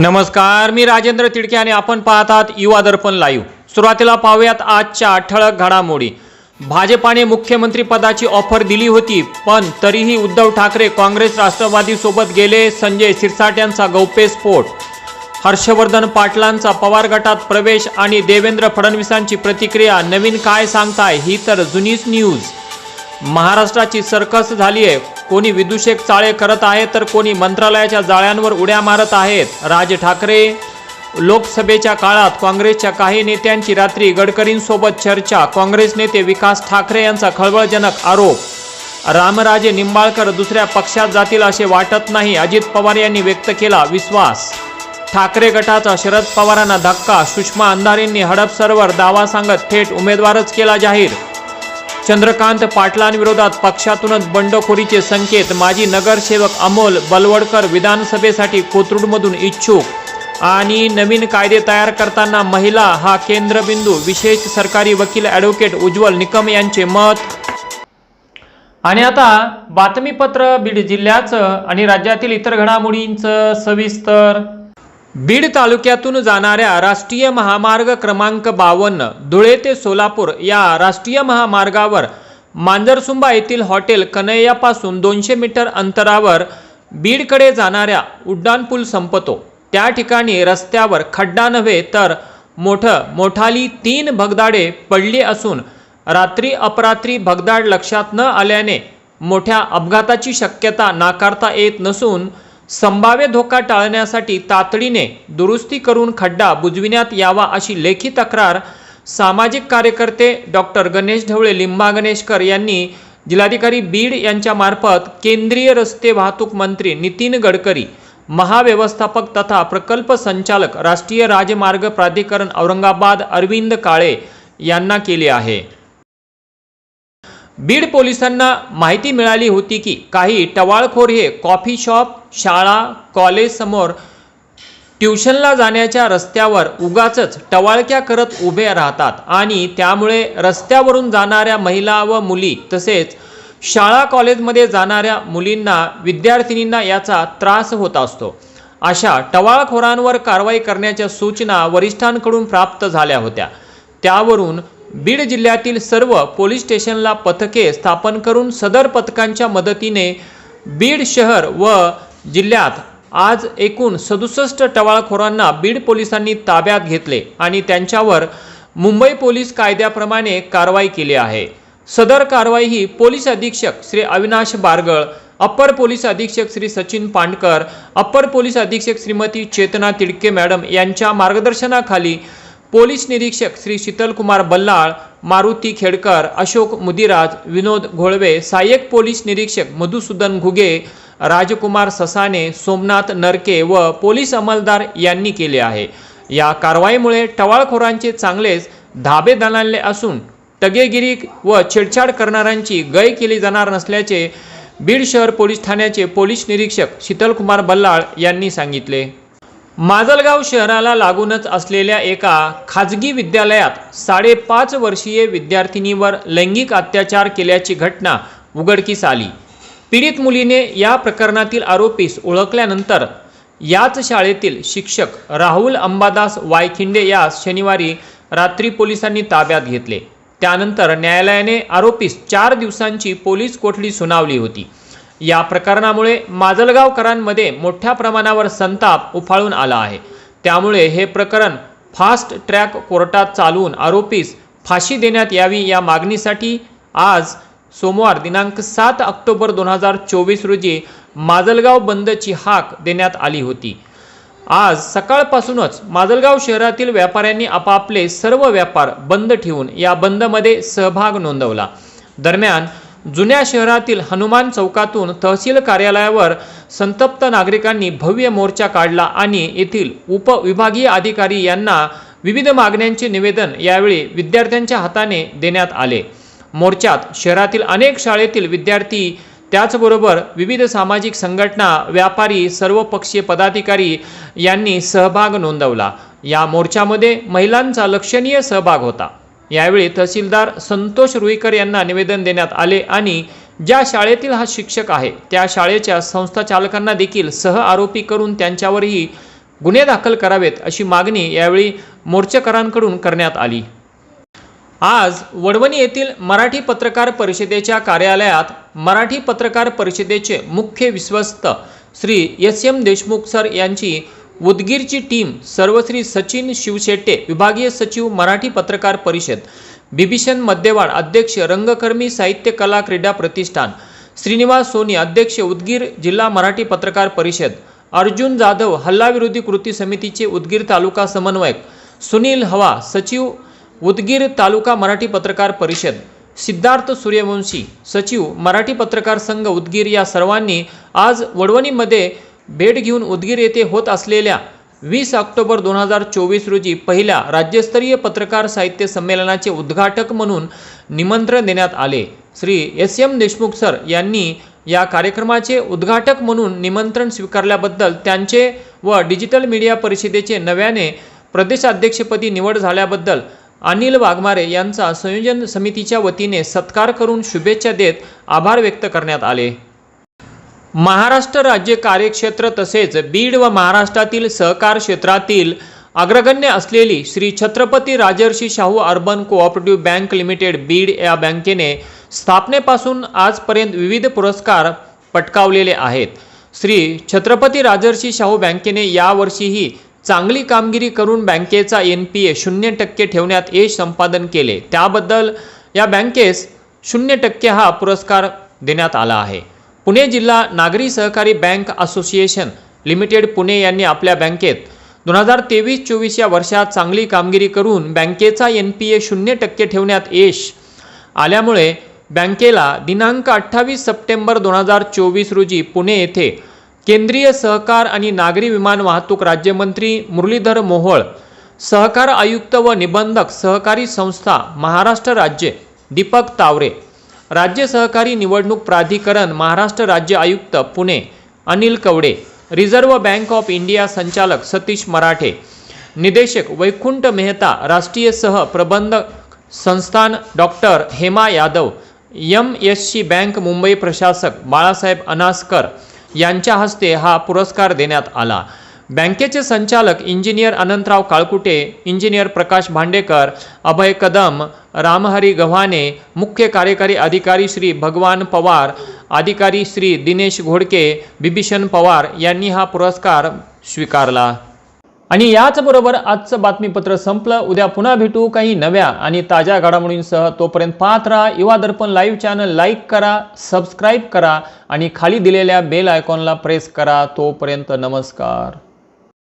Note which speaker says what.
Speaker 1: नमस्कार मी राजेंद्र तिडके आणि आपण पाहतात युवा दर्पण लाईव्ह. सुरुवातीला पाहूयात आजच्या ठळक घडामोडी. भाजपाने मुख्यमंत्री पदाची ऑफर दिली होती पण तरीही उद्धव ठाकरे काँग्रेस राष्ट्रवादीसोबत गेले संजय सिरसाट यांचा गौप्यस्फोट हर्षवर्धन पाटलांचा पवार गटात प्रवेश आणि देवेंद्र फडणवीसांची प्रतिक्रिया नवीन काय सांगताय ही तर जुनीच न्यूज. महाराष्ट्राची सर्कस झाली आहे कोणी विदूषेक चाळे करत आहेत तर कोणी मंत्रालयाच्या जाळ्यांवर उड्या मारत आहेत. राज ठाकरे लोकसभेच्या काळात काँग्रेसच्या काही नेत्यांची रात्री गडकरींसोबत चर्चा काँग्रेस नेते विकास ठाकरे यांचा खळबळजनक आरोप. रामराजे निंबाळकर दुसऱ्या पक्षात जातील असे वाटत नाही अजित पवार यांनी व्यक्त केला विश्वास. ठाकरे गटाचा शरद पवारांना धक्का सुषमा अंधारेंनी हडपसरवर दावा सांगत थेट उमेदवारच केला जाहीर चंद्रकांत पाटलांविरोधात पक्षातूनच बंडखोरीचे संकेत माजी नगरसेवक अमोल बलवडकर विधानसभेसाठी कोथरूडमधून इच्छुक. आणि नवीन कायदे तयार करताना महिला हा केंद्रबिंदू विशेष सरकारी वकील ॲडव्होकेट उज्ज्वल निकम यांचे मत. आणि आता बातमीपत्र बीड जिल्ह्याचं आणि राज्यातील इतर घडामोडींचं सविस्तर. बीड तालुक्यातून जाणाऱ्या राष्ट्रीय महामार्ग क्रमांक बावन्न धुळे ते सोलापूर या राष्ट्रीय महामार्गावर मांजरसुंबा येथील हॉटेल कन्हैयापासून दोनशे मीटर अंतरावर बीडकडे जाणाऱ्या उड्डाणपूल संपतो. त्या ठिकाणी रस्त्यावर खड्डा नव्हे तर मोठं मोठाली तीन भगदाडे पडली असून रात्री अपरात्री भगदाड लक्षात न आल्याने मोठ्या अपघाताची शक्यता नाकारता येत नसून संभाव्य धोका टाळण्यासाठी तातडीने दुरुस्ती करून खड्डा बुजविण्यात यावा अशी लेखी तक्रार सामाजिक कार्यकर्ते डॉक्टर गणेश ढवळे लिंबा गणेशकर यांनी जिल्हाधिकारी बीड यांच्यामार्फत केंद्रीय रस्ते वाहतूक मंत्री नितीन गडकरी महाव्यवस्थापक तथा प्रकल्प संचालक राष्ट्रीय राजमार्ग प्राधिकरण औरंगाबाद अरविंद काळे यांना केली आहे. बीड पोलिसांना माहिती मिळाली होती की काही टवाळखोर हे कॉफी शॉप शाळा कॉलेजसमोर ट्युशनला जाण्याच्या रस्त्यावर उगाचच टवाळक्या करत उभे राहतात आणि त्यामुळे रस्त्यावरून जाणाऱ्या महिला व मुली तसेच शाळा कॉलेजमध्ये जाणाऱ्या मुलींना विद्यार्थिनींना याचा त्रास होत असतो. अशा टवाळखोरांवर कारवाई करण्याच्या सूचना वरिष्ठांकडून प्राप्त झाल्या होत्या. त्यावरून बीड जिल्ह्यातील सर्व पोलीस स्टेशनला पथके स्थापन करून सदर पथकांच्या मदतीने बीड शहर व जिल्ह्यात आज एकूण सदुसष्ट टवाळखोरांना बीड पोलिसांनी ताब्यात घेतले आणि त्यांच्यावर मुंबई पोलीस कायद्याप्रमाणे कारवाई केली आहे. सदर कारवाई ही पोलीस अधीक्षक श्री अविनाश बारगळ अप्पर पोलीस अधीक्षक श्री सचिन पांडकर अप्पर पोलीस अधीक्षक श्रीमती चेतना तिडके मॅडम यांच्या मार्गदर्शनाखाली पोलीस निरीक्षक श्री शीतलकुमार बल्लाळ मारुती खेडकर अशोक मुदिराज विनोद घोळवे सहाय्यक पोलीस निरीक्षक मधुसूदन घुगे राजकुमार ससाने सोमनाथ नरके व पोलीस अंमलदार यांनी केले आहे. या कारवाईमुळे टवाळखोरांचे चांगलेच धाबे दणाणले असून टगेगिरी व छेडछाड करणाऱ्यांची गय केली जाणार नसल्याचे बीड शहर पोलीस ठाण्याचे पोलीस निरीक्षक शीतलकुमार बल्लाळ यांनी सांगितले. माजलगाव शहराला लागूनच असलेल्या एका खाजगी विद्यालयात साडेपाच वर्षीय विद्यार्थिनीवर लैंगिक अत्याचार केल्याची घटना उघडकीस आली. पीडित मुलीने या प्रकरणातील आरोपीस ओळखल्यानंतर याच शाळेतील शिक्षक राहुल अंबादास वायखिंडे यास शनिवारी रात्री पोलिसांनी ताब्यात घेतले. त्यानंतर न्यायालयाने आरोपीस चार दिवसांची पोलीस कोठडी सुनावली होती. या प्रकरणामुळे माजलगावकरांमध्ये मोठ्या प्रमाणावर संताप उफाळून आला आहे. त्यामुळे हे प्रकरण फास्ट ट्रॅक कोर्टात चालवून आरोपीस फाशी देण्यात यावी या मागणीसाठी आज सोमवार दिनांक सात ऑक्टोबर दोन हजार चोवीस रोजी माजलगाव बंदची हाक देण्यात आली होती. आज सकाळपासूनच माजलगाव शहरातील व्यापाऱ्यांनी आपापले सर्व व्यापार बंद ठेवून या बंदमध्ये सहभाग नोंदवला. दरम्यान जुन्या शहरातील हनुमान चौकातून तहसील कार्यालयावर संतप्त नागरिकांनी भव्य मोर्चा काढला आणि येथील उपविभागीय अधिकारी यांना विविध मागण्यांचे निवेदन यावेळी विद्यार्थ्यांच्या हाताने देण्यात आले. मोर्चात शहरातील अनेक शाळेतील विद्यार्थी त्याचबरोबर विविध सामाजिक संघटना व्यापारी सर्वपक्षीय पदाधिकारी यांनी सहभाग नोंदवला. या मोर्चामध्ये महिलांचा लक्षणीय सहभाग होता. यावेळी तहसीलदार संतोष रुईकर यांना निवेदन देण्यात आले आणि ज्या शाळेतील हा शिक्षक आहे त्या शाळेच्या संस्था चालकांना देखील सह आरोपी करून त्यांच्यावरही गुन्हे दाखल करावेत अशी मागणी यावेळी मोर्चेकरांकडून करण्यात आली. आज वडवणी येथील मराठी पत्रकार परिषदेच्या कार्यालयात मराठी पत्रकार परिषदेचे मुख्य विश्वस्त Shri S M Deshmukh sir यांची उदगीरची टीम सर्वश्री सचिन शिवशेट्टे विभागीय सचिव मराठी पत्रकार परिषद बिभीषण मद्देवाड अध्यक्ष रंगकर्मी साहित्य कला क्रीडा प्रतिष्ठान श्रीनिवास सोनी अध्यक्ष उदगीर जिल्हा मराठी पत्रकार परिषद अर्जुन जाधव हल्लाविरोधी कृती समितीचे उदगीर तालुका समन्वयक सुनील हवा सचिव उदगीर तालुका मराठी पत्रकार परिषद सिद्धार्थ सूर्यवंशी सचिव मराठी पत्रकार संघ उदगीर या सर्वांनी आज वडवणीमध्ये भेट घेऊन उदगीर येथे होत असलेल्या वीस ऑक्टोबर दोन हजार चोवीस रोजी पहिल्या राज्यस्तरीय पत्रकार साहित्य संमेलनाचे उद्घाटक म्हणून निमंत्रण देण्यात आले. Shri S M Deshmukh sir यांनी या कार्यक्रमाचे उद्घाटक म्हणून निमंत्रण स्वीकारल्याबद्दल त्यांचे व डिजिटल मीडिया परिषदेचे नव्याने प्रदेशाध्यक्षपदी निवड झाल्याबद्दल अनिल वाघमारे यांचा संयोजन समितीच्या वतीने सत्कार करून शुभेच्छा देत आभार व्यक्त करण्यात आले. महाराष्ट्र राज्य कार्यक्षेत्र तसेच बीड व महाराष्ट्रातील सहकार क्षेत्रातील अग्रगण्य असलेली Shri Chhatrapati Rajarshi Shahu urban cooperative bank limited Beed या बँकेने स्थापनेपासून आजपर्यंत विविध पुरस्कार पटकावलेले आहेत. श्री छत्रपती राजर्षी शाहू बँकेने यावर्षीही चांगली कामगिरी करून बँकेचा एन पी ए शून्य टक्के ठेवण्यात यश संपादन केले. त्याबद्दल या बँकेस शून्य टक्के हा पुरस्कार देण्यात आला आहे. पुणे जिल्हा नागरी सहकारी बँक असोसिएशन लिमिटेड पुणे यांनी आपल्या बँकेत दोन हजार तेवीस चोवीस या वर्षात चांगली कामगिरी करून बँकेचा एन पी ए शून्य टक्के ठेवण्यात यश आल्यामुळे बँकेला दिनांक अठ्ठावीस सप्टेंबर दोन हजार चोवीस रोजी पुणे येथे केंद्रीय सहकार आणि नागरी विमान वाहतूक राज्यमंत्री मुरलीधर मोहोळ सहकार आयुक्त व निबंधक सहकारी संस्था महाराष्ट्र राज्य दीपक तावरे राज्य सहकारी निवडणूक प्राधिकरण महाराष्ट्र राज्य आयुक्त Pune Anil Kawade reserve bank of India संचालक सतीश मराठे निदेशक वैकुंठ मेहता राष्ट्रीय सह प्रबंधक संस्थान doctor Hema Yadav M S C bank Mumbai प्रशासक बाळासाहेब अनासकर यांच्या हस्ते हा पुरस्कार देण्यात आला. बँकेचे संचालक इंजिनियर अनंतराव काळकुटे इंजिनियर प्रकाश भांडेकर अभय कदम रामहरी गव्हाणे मुख्य कार्यकारी अधिकारी श्री भगवान पवार अधिकारी श्री दिनेश घोडके बिभीषण पवार यांनी हा पुरस्कार स्वीकारला. आणि याचबरोबर आजचं बातमीपत्र संपलं. उद्या पुन्हा भेटू काही नव्या आणि ताज्या घडामोडींसह. तोपर्यंत पाहत राहा Yuva Darpan live channel. Like करा सबस्क्राईब करा आणि खाली दिलेल्या बेल आयकॉनला प्रेस करा. तोपर्यंत नमस्कार.